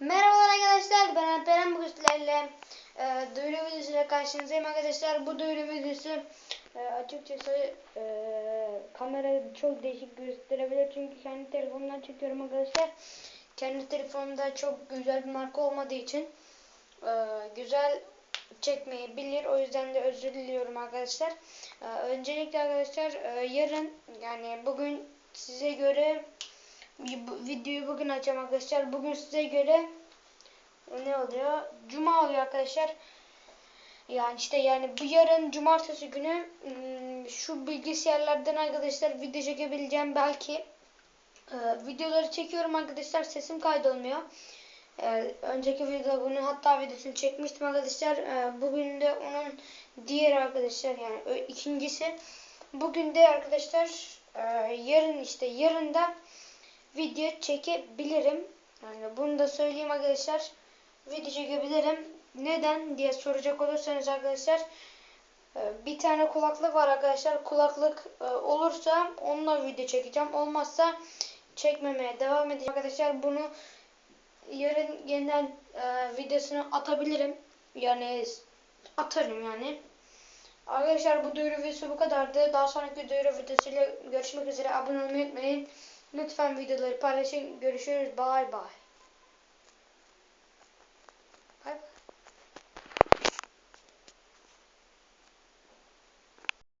Merhabalar arkadaşlar ben Alperen bugün sizlerle e, duyuru videosuyla karşınızdayım arkadaşlar. Bu duyuru videosu e, açıkçası e, kamera çok değişik gösterebilir çünkü kendi telefonumdan çekiyorum arkadaşlar. Kendi telefonumda çok güzel bir marka olmadığı için e, güzel çekmeyebilir. O yüzden de özür diliyorum arkadaşlar. E, öncelikle arkadaşlar e, yarın yani bugün size göre bu videoyu bugün açacağım arkadaşlar. Bugün size göre ne oluyor? Cuma oluyor arkadaşlar. Yani işte yani bu yarın cumartesi günü ım, şu bilgisayarlardan arkadaşlar video çekebileceğim belki. Ee, videoları çekiyorum arkadaşlar. Sesim kaydolmuyor. Ee, önceki videoda bunu hatta videosunu çekmiştim arkadaşlar. Ee, bugün de onun diğer arkadaşlar yani ikincisi. Bugün de arkadaşlar e, yarın işte yarın da video çekebilirim. Yani bunu da söyleyeyim arkadaşlar. Video çekebilirim. Neden diye soracak olursanız arkadaşlar e, bir tane kulaklık var arkadaşlar. Kulaklık e, olursa onunla video çekeceğim. Olmazsa çekmemeye devam edeceğim arkadaşlar. Bunu yarın yeniden e, videosunu atabilirim. Yani atarım yani. Arkadaşlar bu duyuru videosu bu kadardı. Daha sonraki duyuru videosuyla görüşmek üzere. Abone olmayı unutmayın. Lütfen videoları paylaşın. Görüşürüz. Bye bye.